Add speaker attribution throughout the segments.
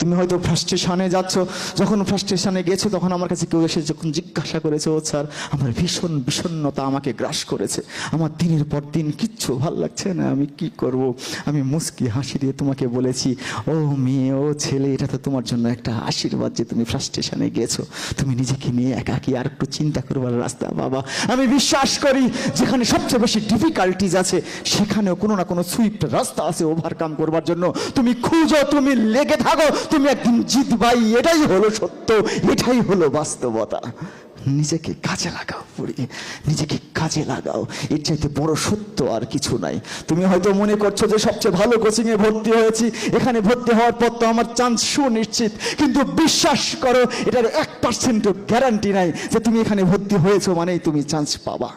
Speaker 1: তুমি হয়তো ফ্রাস্ট্রেশনে যাচ্ছ, যখন ফ্রাস্ট্রেশনে গেছো, তখন আমার কাছে কেউ এসে যখন জিজ্ঞাসা করেছে, ও স্যার, আমার ভীষণ বিষণ্ণতা আমাকে গ্রাস করেছে। আমার দিনের পর দিন কিচ্ছু ভালো লাগছে না, আমি কি করব? আমি মুস্কি হাসি দিয়ে তোমাকে বলেছি, ও মেয়ে, ও ছেলে, এটা তো তোমার জন্য একটা আশীর্বাদ যে তুমি ফ্রাস্ট্রেশনে গেছো। তুমি নিজেকে নিয়ে একাকি আর একটু চিন্তা করবার রাস্তা, বাবা। আমি বিশ্বাস করি, যেখানে সবচেয়ে বেশি ডিফিকাল্টিজ আছে, সেখানেও কোনো না কোনো সুইফট রাস্তা আছে ওভারকাম করবার জন্য। তুমি খুঁজো, তুমি লেগে থাকো তুমি একদিন জিতবাই, এটাই হলো সত্য, এটাই হলো বাস্তবতা। নিজেকে কাজে লাগাও পুরি নিজেকে কাজে লাগাও। এর চাইতে বড় সত্য আর কিছু নাই। তুমি হয়তো মনে করছ যে সবচেয়ে ভালো কোচিং এ ভর্তি হয়েছি, এখানে ভর্তি হওয়ার পর তো আমার চান্স সুনিশ্চিত। কিন্তু বিশ্বাস করো, এটার এক পার্সেন্টও গ্যারান্টি নাই যে তুমি এখানে ভর্তি হয়েছো মানেই তুমি চান্স পাবা।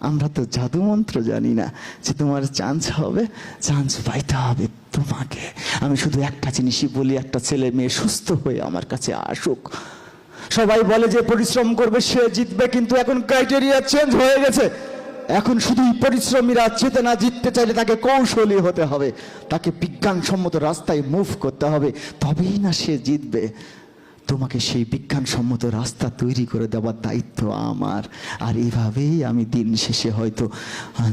Speaker 1: আমরা তো জাদু মন্ত্র জানি না যে তোমার চান্স হবে চান্স পাইতে হবে তোমাকে। আমি শুধু একটা জিনিসই বলি, একটা ছেলে মেয়ে সুস্থ হয়ে আমার কাছে আসুক। সবাই বলে যে পরিশ্রম করবে, সে জিতবে, কিন্তু এখন ক্রাইটেরিয়া চেঞ্জ হয়ে গেছে। এখন শুধুই পরিশ্রমীরা চেতে না জিততে চাইলে তাকে কৌশলী হতে হবে। তাকে বিজ্ঞানসম্মত রাস্তায় মুভ করতে হবে। তবেই না সে জিতবে। তোমাকে সেই বিজ্ঞানসম্মত রাস্তা তৈরি করে দেওয়ার দায়িত্ব আমার। আর এভাবেই আমি দিন শেষে হয়তো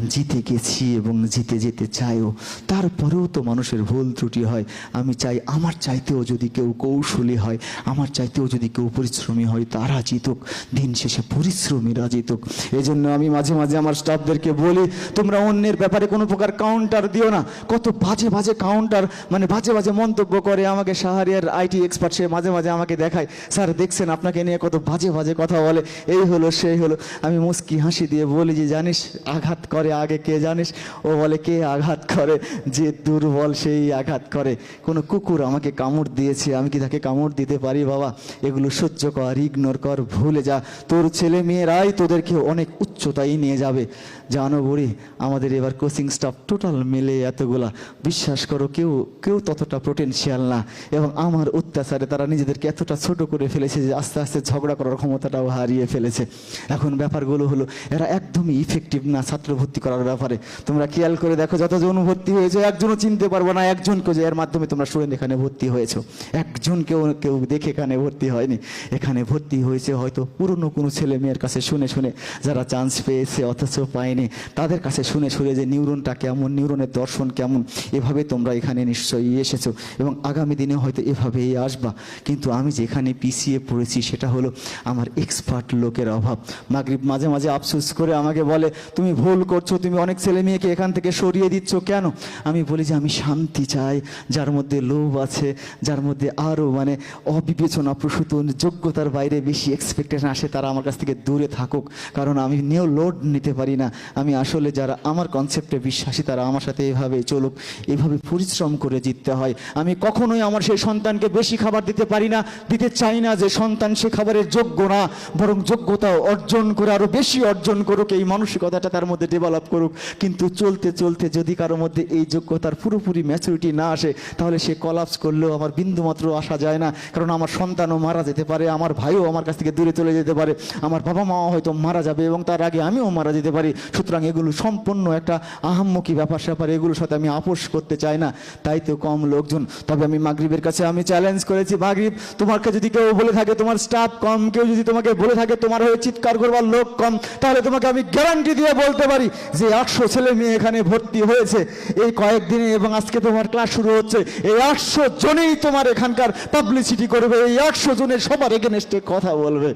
Speaker 1: জিতে গেছি এবং জিতে যেতে চাইও। তারপরেও তো মানুষের ভুল ত্রুটি হয়। আমি চাই, আমার চাইতেও যদি কেউ কৌশলী হয়, আমার চাইতেও যদি কেউ পরিশ্রমী হয়, তারা জিতুক। দিন শেষে পরিশ্রমীরা জিতুক। এই জন্য আমি মাঝে মাঝে আমার স্টাফদেরকে বলি, তোমরা অন্যের ব্যাপারে কোনো প্রকার কাউন্টার দিও না। কত বাজে বাজে কাউন্টার মানে বাজে বাজে মন্তব্য করে আমাকে সাহারিয়ার আইটি এক্সপার্ট সে মাঝে মাঝে আমাকে দেখায়। স্যার, দেখছেন, আপনাকে নিয়ে কত বাজে বাজে কথা বলে। এই হলো, সেই হলো। আমি মুস্কি হাসি দিয়ে বলি যে, জানিস, আঘাত করে আগে কে জানিস? ও বলে, কে আঘাত করে? যে দুর্বল সেই আঘাত করে। কোনো কুকুর আমাকে কামড় দিয়েছে, আমি কি তাকে কামড় দিতে পারি বাবা? এগুলো সহ্য কর ইগনোর কর, ভুলে যা। তোর ছেলে মেয়েরাই তোদেরকে অনেক উচ্চতায় নিয়ে যাবে। জানো বুড়ি, আমাদের এবার কোচিং স্টাফ টোটাল মিলে এতগুলা। বিশ্বাস করো, কেউ কেউ ততটা পোটেনশিয়াল না। এবং আমার অত্যাচারে তারা নিজেদেরকে এতটা ছোট করে ফেলেছে যে আস্তে আস্তে ঝগড়া করার ক্ষমতাটাও হারিয়ে ফেলেছে। এখন ব্যাপারগুলো হলো, এরা একদমই ইফেক্টিভ না ছাত্র ভর্তি করার ব্যাপারে। তোমরা খেয়াল করে দেখো, যতজন ভর্তি হয়েছে, একজনও চিনতে পারব না, একজনকে যে এর মাধ্যমে তোমরা স্টুডেন্ট এখানে ভর্তি হয়েছো। একজনকেও কেউ দেখে এখানে ভর্তি হয়নি। এখানে ভর্তি হয়েছে হয়তো পুরনো কোনো ছেলে মেয়ের কাছে শুনে শুনে যারা চান্স পেয়েছে, অথচ পায়নি। তাদের কাছে শুনে শুনে যে নিউরনটা কেমন, নিউরনের দর্শন কেমন, এভাবে তোমরা এখানে নিশ্চয়ই এসেছ এবং আগামী দিনে হয়তো এভাবেই আসবা। কিন্তু আমি যেখানে পিছিয়ে পড়েছি সেটা হলো আমার এক্সপার্ট লোকের অভাব। মাগরিব মাঝে মাঝে আফসোস করে আমাকে বলে, তুমি ভুল করছ, তুমি অনেক ছেলে মেয়েকে এখান থেকে সরিয়ে দিচ্ছ কেন? আমি বলি যে, আমি শান্তি চাই, যার মধ্যে লোভ আছে, যার মধ্যে আরও মানে অবিবেচনা প্রসূত, যোগ্যতার বাইরে বেশি এক্সপেকটেশন আসে, তারা আমার কাছ থেকে দূরে থাকুক। কারণ আমি নিয়েও লোড নিতে পারি না। আমি আসলে যারা আমার কনসেপ্টে বিশ্বাসী, তারা আমার সাথে এভাবে চলুক, এভাবে পরিশ্রম করে জিততে হয়। আমি কখনোই আমার সেই সন্তানকে বেশি খাবার দিতে পারি না দিতে চাই না যে সন্তান সে খাবারের যোগ্য না, বরং যোগ্যতা অর্জন করে, আরও বেশি অর্জন করুক, এই মানসিকতাটা তার মধ্যে ডেভেলপ করুক। কিন্তু চলতে চলতে যদি কারোর মধ্যে এই যোগ্যতার পুরোপুরি ম্যাচুরিটি না আসে, তাহলে সে কলাপস করলেও আমার বিন্দুমাত্র আসা যায় না। কারণ আমার সন্তানও মারা যেতে পারে, আমার ভাইও আমার কাছ থেকে দূরে চলে যেতে পারে, আমার বাবা মাও হয়তো মারা যাবে এবং তার আগে আমিও মারা যেতে পারি। সুতরাং এগুলো সম্পূর্ণ একটা আহাম্মকি ব্যাপার, স্যাপার, এগুলোর সাথে আমি আপোষ করতে চাই না, তাই তো কম লোকজন। তবে আমি মাগরিবের কাছে আমি চ্যালেঞ্জ করেছি, মাগরিব তোমাকে যদি কেউ বলে থাকে, তোমার স্টাফ কম, কেউ যদি তোমাকে বলে থাকে, তোমার হয়ে চিৎকার করবার লোক কম, তাহলে তোমাকে আমি গ্যারান্টি দিয়ে বলতে পারি যে একশো ছেলে মেয়ে এখানে ভর্তি হয়েছে। এই কয়েকদিনে এবং আজকে তোমার ক্লাস শুরু হচ্ছে, এই একশো জনেই তোমার এখানকার পাবলিসিটি করবে, এই একশো জনের সবার এগেনস্টে কথা বলবে।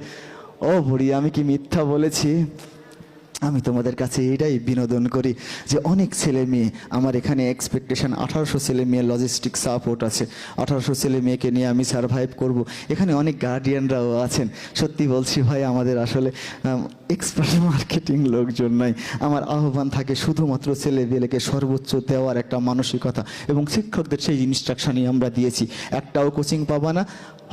Speaker 1: ও বুড়ি, আমি কি মিথ্যা বলেছি? আমি তোমাদের কাছে এটাই বিনোদন করি যে অনেক ছেলে মেয়ে, আমার এখানে এক্সপেকটেশন আঠারোশো ছেলে মেয়ে লজিস্টিক সাপোর্ট আছে। আঠারোশো ছেলে মেয়েকে নিয়ে আমি সার্ভাইভ করব। এখানে অনেক গার্ডিয়ানরাও আছেন। সত্যি বলছি ভাই, আমাদের আসলে এক্সপার্ট মার্কেটিং লোকজন নাই। আমার আহ্বান থাকে শুধুমাত্র ছেলে বেলেকে সর্বোচ্চ দেওয়ার একটা মানসিকতা এবং শিক্ষকদের সেই ইনস্ট্রাকশনই আমরা দিয়েছি। একটাও কোচিং পাবা না,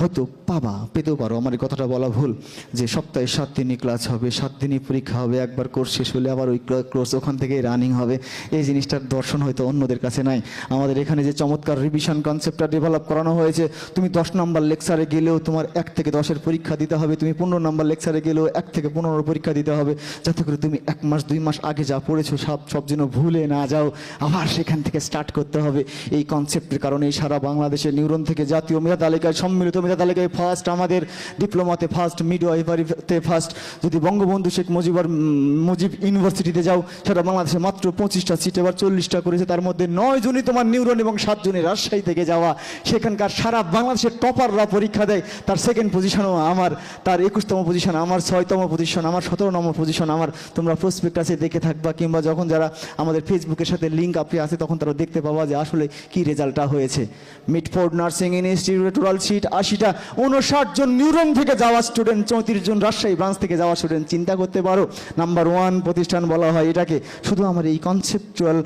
Speaker 1: হয়তো পাবা, পেতেও পারো। আমার কথাটা বলা ভুল যে সপ্তাহে সাত দিনই ক্লাস হবে, সাত দিনই পরীক্ষা হবে, একবার কোর্স শেষ হলে আবার ওই কোর্স ওখান থেকেই রানিং হবে। এই জিনিসটার দর্শন হয়তো অন্যদের কাছে নাই। আমাদের এখানে যে চমৎকার রিভিশন কনসেপ্টটা ডেভেলপ করানো হয়েছে, তুমি দশ নম্বর লেকচারে গেলেও তোমার এক থেকে দশের পরীক্ষা দিতে হবে, তুমি পনেরো নম্বর লেকচারে গেলেও এক থেকে পনেরো পরীক্ষা দিতে হবে। যাতে করে তুমি এক মাস, দুই মাস আগে যা পড়েছো সব সব যেন ভুলে না যাও, আবার সেখান থেকে স্টার্ট করতে হবে। এই কনসেপ্টের কারণে সারা বাংলাদেশে নিউরন থেকে জাতীয় মেধা তালিকায়, সম্মিলিত মেধা তালিকায় ফার্স্ট আমাদের ডিপ্লোমাতে ফার্স্ট মিডওয়াইফারিতে ফার্স্ট যদি বঙ্গবন্ধু শেখ মুজিবর মুজিব ইউনিভার্সিটিতে যাও, সেটা বাংলাদেশে মাত্র পঁচিশটা সিট, এবার চল্লিশটা করেছে, তার মধ্যে নয় জনই তোমার নিউরন এবং সাতজনই রাজশাহী থেকে যাওয়া। সেখানকার সারা বাংলাদেশের টপাররা পরীক্ষা দেয়, তার সেকেন্ড পজিশনও আমার, তার একুশতম পজিশন আমার, ছয়তম পজিশন আমার সতেরো নম্বর পজিশন আমার। তোমরা প্রসপেক্ট আছে, দেখে থাকবা, কিংবা যখন যারা আমাদের ফেসবুকের সাথে লিঙ্ক আপে আছে, তখন তারা দেখতে পাবা যে আসলে কি রেজাল্টটা হয়েছে। মিটফোর্ড নার্সিং ইনস্টিটিউটে টোটাল সিট আশিটা, উনষাট জন নিউরন থেকে যাওয়া স্টুডেন্ট চৌত্রিশ জন রাজশাহী ব্রাঞ্চ থেকে যাওয়া স্টুডেন্ট চিন্তা করতে পারো নাম্বার ওয়ান প্রতিষ্ঠান বলা হয়, এটাকে শুধু আমার এই কনসেপচুয়াল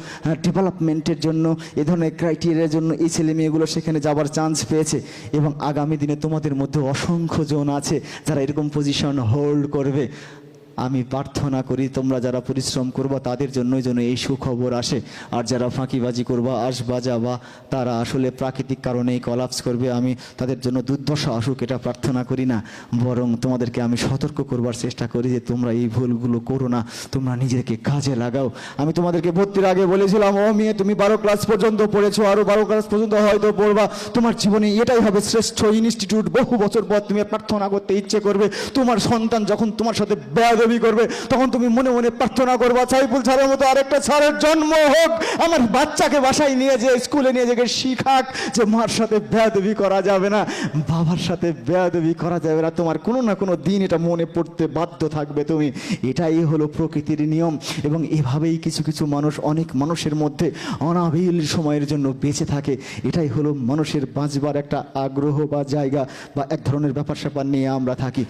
Speaker 1: ডেভেলপমেন্টের জন্য, এ ধরনের ক্রাইটেরিয়ার জন্য এই ছেলে মেয়েগুলো সেখানে যাবার চান্স পেয়েছে। এবং আগামী দিনে তোমাদের মধ্যে অসংখ্য জন আছে যারা এরকম পজিশন হোল্ড করবে। আমি প্রার্থনা করি তোমরা যারা পরিশ্রম করবা তাদের জন্যই যেন এই সুখবর আসে। আর যারা ফাঁকিবাজি করবা আসবাজা বা তারা আসলে প্রাকৃতিক কারণেই কলাপস করবে। আমি তাদের জন্য দুর্দশা আসুক, এটা প্রার্থনা করি না। বরং তোমাদেরকে আমি সতর্ক করবার চেষ্টা করি যে তোমরা এই ভুলগুলো করো না। তোমরা নিজেকে কাজে লাগাও। আমি তোমাদেরকে ভর্তির আগে বলেছিলাম, ও মেয়ে, তুমি বারো ক্লাস পর্যন্ত পড়েছো আরও বারো ক্লাস পর্যন্ত হয়তো পড়বা। তোমার জীবনে এটাই হবে শ্রেষ্ঠ ইনস্টিটিউট বহু বছর পর তুমি প্রার্থনা করতে ইচ্ছে করবে। তোমার সন্তান যখন তোমার সাথে বেয়াদবি করবে, তখন তুমি মনে মনে প্রার্থনা করবা, সাইফুল স্যারের মতো আরেকটা স্যারের জন্ম হোক। আমার বাচ্চাকে বাসায় নিয়ে যে স্কুলে নিয়ে যে শিখাক যে মার সাথে বেয়াদবি করা যাবে না, বাবার সাথে বেয়াদবি করা যাবে না। তোমার কোনো না কোনো দিন এটা মনে পড়তে বাধ্য থাকবে তুমি। এটাই হলো প্রকৃতির নিয়ম। এবং এভাবেই কিছু কিছু মানুষ, অনেক মানুষের মধ্যে অনাবিল সময়ের জন্য বেঁচে থাকে। এটাই হলো মানুষের বাঁচবার একটা আগ্রহ বা জায়গা বা এক ধরনের ব্যাপার স্যাপার নিয়ে আমরা থাকি।